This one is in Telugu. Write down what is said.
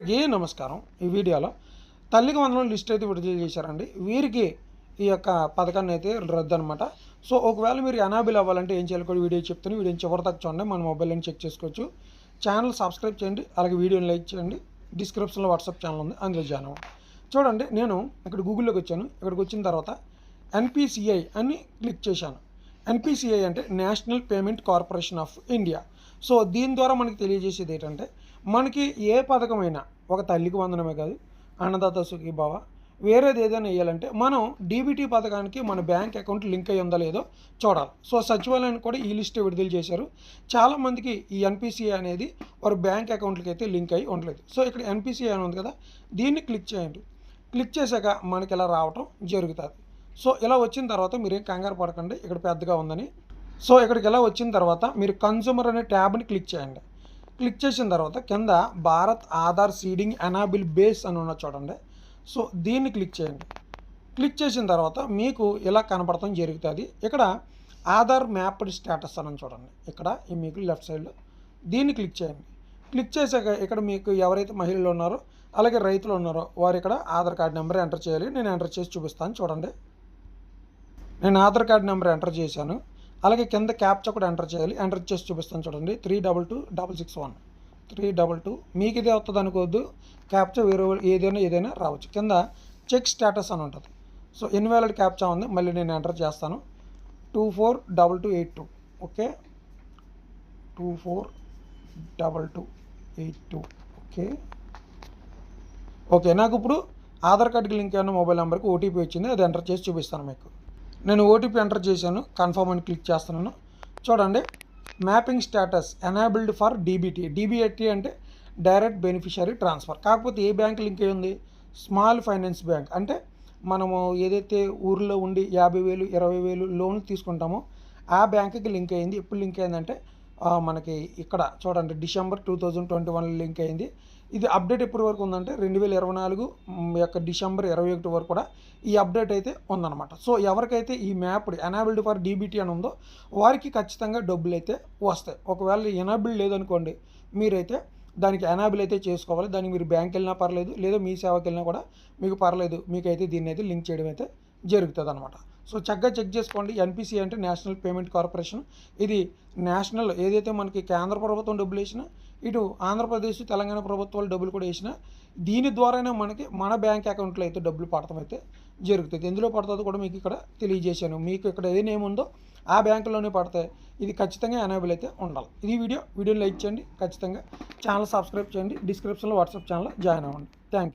ఏ నమస్కారం ఈ వీడియోలో తల్లికి వందనం లిస్ట్ అయితే విడుదల చేశారండి. వీరికి ఈ యొక్క పథకాన్ని అయితే రద్దు అనమాట సో ఒకవేళ మీరు ఎనాబిల్ అవ్వాలంటే ఏం చేయాలి కూడా వీడియో చెప్తాను వీడియో చివరి దాకా చూడండి. మన మొబైల్ని చెక్ చేసుకోవచ్చు. ఛానల్ సబ్స్క్రైబ్ చేయండి. అలాగే వీడియోని లైక్ చేయండి. డిస్క్రిప్షన్లో వాట్సాప్ ఛానల్ ఉంది. అందులో జాయిన్ చూడండి నేను ఇక్కడ గూగుల్లోకి వచ్చాను. ఇక్కడికి వచ్చిన తర్వాత ఎన్పిసిఐ అని క్లిక్ చేశాను. ఎన్పిసిఐ అంటే national payment corporation of India. So దీని ద్వారా మనకి తెలియజేసేది ఏంటంటే మనకి ఏ పథకమైనా ఒక తల్లికి వందనమే కాదు అన్నదాత సుఖీభావ వేరేది ఏదైనా వేయాలంటే మనం డీబీటీ పథకానికి మన బ్యాంక్ అకౌంట్ లింక్ అయ్యి ఉందా లేదో చూడాలి. సో సచివాలయానికి కూడా ఈ లిస్ట్ విడుదల చేశారు. చాలామందికి ఈ ఎన్పిసిఐ అనేది వారి బ్యాంక్ అకౌంట్లకి అయితే లింక్ అయ్యి ఉండలేదు. సో ఇక్కడ ఎన్పిసిఐ అని ఉంది కదా దీన్ని క్లిక్ చేయండి. క్లిక్ చేశాక మనకి ఇలా రావటం జరుగుతుంది. సో ఇలా వచ్చిన తర్వాత మీరేం కంగారు పడకండి ఇక్కడ పెద్దగా ఉందని సో ఇక్కడికి ఎలా వచ్చిన తర్వాత మీరు కన్జ్యూమర్ అనే ట్యాబ్ని క్లిక్ చేయండి. క్లిక్ చేసిన తర్వాత కింద Bharat Aadhaar seeding enable base అని ఉన్న చూడండి. సో దీన్ని క్లిక్ చేయండి. క్లిక్ చేసిన తర్వాత మీకు ఇలా కనపడటం జరుగుతుంది. ఇక్కడ ఆధార్ మ్యాప్డ్ స్టేటస్ అని చూడండి. ఇక్కడ ఈ మీకు లెఫ్ట్ సైడ్లో దీన్ని క్లిక్ చేయండి. క్లిక్ చేశాక ఇక్కడ మీకు ఎవరైతే మహిళలు ఉన్నారో అలాగే రైతులు ఉన్నారో వారు ఇక్కడ ఆధార్ కార్డ్ నెంబర్ ఎంటర్ చేయాలి. నేను ఎంటర్ చేసి చూపిస్తాను. చూడండి. నేను ఆధార్ కార్డ్ నెంబర్ ఎంటర్ చేశాను. అలాగే కింద క్యాప్చా కూడా ఎంటర్ చేయాలి. ఎంటర్ చేసి చూపిస్తాను చూడండి. Three double two double six one. Three double two. మీకు ఇదే వస్తుంది అనుకోవద్దు. క్యాప్చా వేరే ఏదైనా ఏదైనా రావచ్చు. కింద చెక్ స్టేటస్ అని ఉంటుంది. సో ఇన్వాలిడ్ క్యాప్చా ఉంది. మళ్ళీ నేను ఎంటర్ చేస్తాను. Two four double two eight two. Okay? Two four double two eight two. Okay? Okay. నాకు ఇప్పుడు ఆధార్ కార్డుకి లింక్ అయిన మొబైల్ నెంబర్కి ఓటీపీ వచ్చింది. అది ఎంటర్ చేసి చూపిస్తాను మీకు. నేను ఓటీపీ ఎంటర్ చేశాను కన్ఫర్మ్ అని క్లిక్ చేస్తున్నాను. చూడండి mapping status enabled for DBT DBT అంటే డైరెక్ట్ బెనిఫిషరీ ట్రాన్స్ఫర్ కాకపోతే ఏ బ్యాంక్ లింక్ అయి ఉంది? స్మాల్ ఫైనాన్స్ బ్యాంక్ అంటే మనము ఏదైతే ఊర్లో ఉండి యాభై వేలు ఇరవై వేలు లోన్ తీసుకుంటామో ఆ బ్యాంక్కి లింక్ అయింది. ఎప్పుడు లింక్ అయిందంటే మనకి ఇక్కడ చూడండి డిసెంబర్ టూ థౌజండ్ ట్వంటీ వన్లో లింక్ అయింది. ఇది అప్డేట్ ఎప్పటి వరకు ఉందంటే రెండు వేల ఇరవై నాలుగు యొక్క డిసెంబర్ ఇరవై ఒకటి వరకు కూడా ఈ అప్డేట్ అయితే ఉందన్నమాట. సో ఎవరికైతే ఈ మ్యాప్ ఎనాబిల్డ్ ఫర్ డీబీటీ అని ఉందో వారికి ఖచ్చితంగా డబ్బులు అయితే వస్తాయి. ఒకవేళ ఎనాబిల్ లేదనుకోండి మీరైతే దానికి ఎనాబిల్ అయితే చేసుకోవాలి. దానికి మీరు బ్యాంక్ వెళ్ళినా పర్లేదు లేదా మీ సేవకి వెళ్ళినా కూడా మీకు పర్లేదు మీకైతే దీన్ని అయితే లింక్ చేయడం అయితే జరుగుతుంది అనమాట సో చక్కగా చెక్ చేసుకోండి. ఎన్పిసి అంటే నేషనల్ పేమెంట్ కార్పొరేషన్. ఇది నేషనల్ ఏదైతే మనకి కేంద్ర ప్రభుత్వం డబ్బులు వేసినా ఇటు ఆంధ్రప్రదేశ్ తెలంగాణ ప్రభుత్వాలు డబ్బులు కూడా వేసినా దీని ద్వారానే మనకి మన బ్యాంక్ అకౌంట్లో అయితే డబ్బులు పడటం అయితే జరుగుతుంది. ఎందులో పడుతుందో కూడా మీకు ఇక్కడ తెలియజేశాను. మీకు ఇక్కడ ఏ నేమ్ ఉందో ఆ బ్యాంకులోనే పడతాయి ఇది ఖచ్చితంగా ఎనేబుల్ అయితే ఉండాలి. ఇది వీడియో. వీడియోని లైక్ చేయండి. ఖచ్చితంగా ఛానల్ సబ్స్క్రైబ్ చేయండి. డిస్క్రిప్షన్లో వాట్సాప్ ఛానల్ జాయిన్ అవ్వండి. Thank you